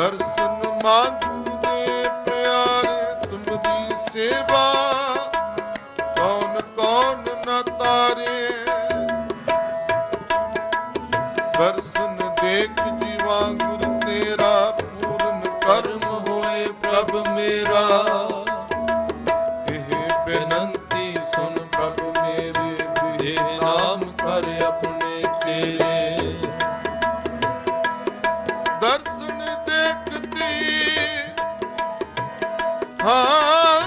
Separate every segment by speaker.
Speaker 1: ਦਰਸ਼ਨ ਮੰਗਦੇ ਪਿਆਰੇ, ਤੁਮ ਸੇਵਾ। ਕੌਣ ਕੌਣ ਨਾ ਤਾਰੇ। ਦਰਸ਼ਨ ਦੇਖ ਜੀਵਾ ਗੁਰ ਤੇਰਾ, ਪੂਰਨ ਕਰਮ
Speaker 2: ਹੋਏ ਪ੍ਰਭ ਮੇਰਾ।
Speaker 1: ਹਾਂ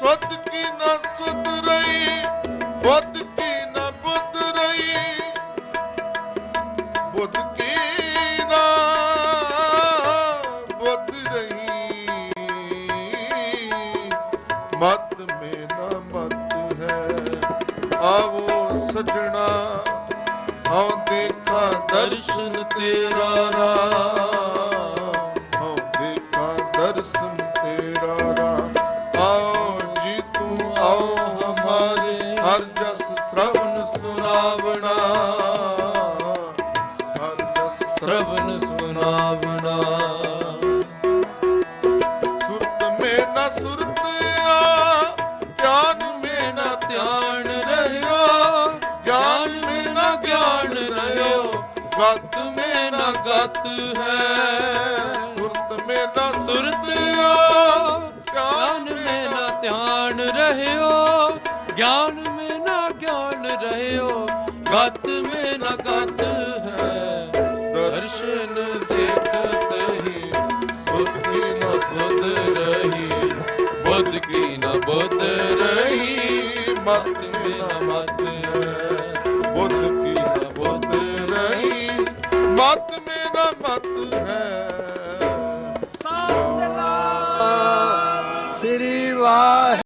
Speaker 1: ਸਤ ਕੀ ਨਾ ਸੁਧ ਰਹੀ, ਬੁੱਧ ਕੀ ਨਾ ਬੁੱਧ ਰਹੀ, ਬੁੱਧ ਕੀ ਨਾ ਬੁੱਧ ਰਹੀ। ਮਤ ਮੇ ਨਾ ਮਤ ਹੈ, ਆਵੋ ਸਜਣਾ ਆਓ ਦੇਖਾ ਦਰਸ਼ਨ ਤੇਰਾ ਰਾਮ ਸੁਨਾਵਣਾ ਹਰ ਜਸ
Speaker 2: ਸ਼ਰਵਨ ਸੁਨਾਵਣਾ
Speaker 1: ਸੁਰਤ ਮੇ ਨਾ ਸੁਰਤ ਆ ਗਿਆਨ ਮੇ ਨਾ ਧਿਆਨ ਰਹਿਓ। ਗਿਆਨ ਮੇ ਨਾ ਗਿਆਨ ਰਹਿਓ ਗਤ ਮੇ ਨਾ ਗਤ ਹੈ। ਸੁਰਤ ਮੇ ਨਾ ਸੁਰਤ ਆ
Speaker 2: ਗਿਆਨ ਮੇ ਨਾ ਧਿਆਨ ਰਹਿਓ। ਗਿਆਨ ਗਿਆਨ ਰਹਿਓ ਗਤ ਮੇ ਨਾ ਗਤ ਹੈ। ਦਰਸ਼ਨ ਦੇਖਤ ਹੀ, ਸੁਧ ਕੀ ਨਾ ਸੁਧ ਰਹੀ, ਬੁੱਧ ਕੀ ਨਾ ਬੁੱਧ ਰਹੀ, ਮਤ ਮੇ ਨਾ ਮਤ ਹੈ।
Speaker 1: ਬੁੱਧ ਕੀ
Speaker 2: ਨਾ ਬੁੱਧ
Speaker 1: ਰਹੀ, ਮਤ ਮੇ ਨਾ ਮਤ ਹੈ।
Speaker 3: ਸ੍ਰੀ ਵਾਹਿ